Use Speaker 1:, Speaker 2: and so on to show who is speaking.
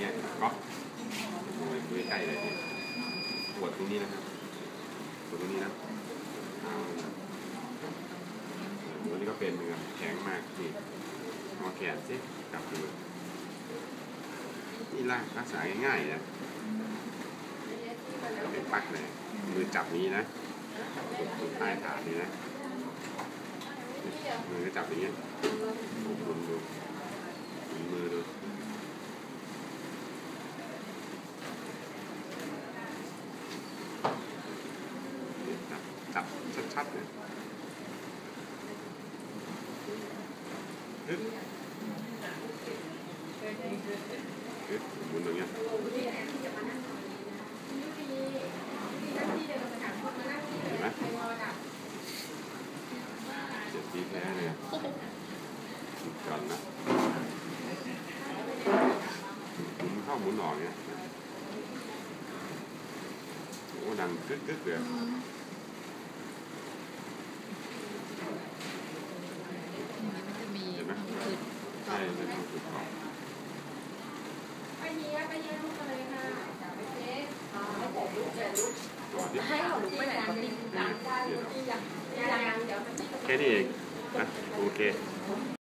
Speaker 1: เนี่ยก๊อฟโอ้ยดูใกล้เลยเนี่ยปวดตรงนี้นะครับปวดตรงนี้นะเอาละตัวนี้ก็เป็นเหมือนกันแข็งมากนี่งอแขนสิกลับดูนี่ล่างรักษาง่ายๆนะเป็นปักเลยมือจับนี้นะตรงใต้ฐานนี้นะมือจับอย่างเงี้ย khách này. Hết. Hết, muốn được nhé. Thấy mắt. Chật tí thế này. Cần á. Cũng không muốn nổi nhé. Ủa, đang cứt cứt kìa. เป็นต้องฝึกออก
Speaker 2: ไปเยี่ยมไปเยี่ยมลูเลยค่ะไปเช็ค
Speaker 1: ก่อนดิ
Speaker 3: ให้เขาลุกไปไหนก็ติ้
Speaker 2: ยังยังเดี๋ยวมัน
Speaker 1: แค่นี้เองนะโอเค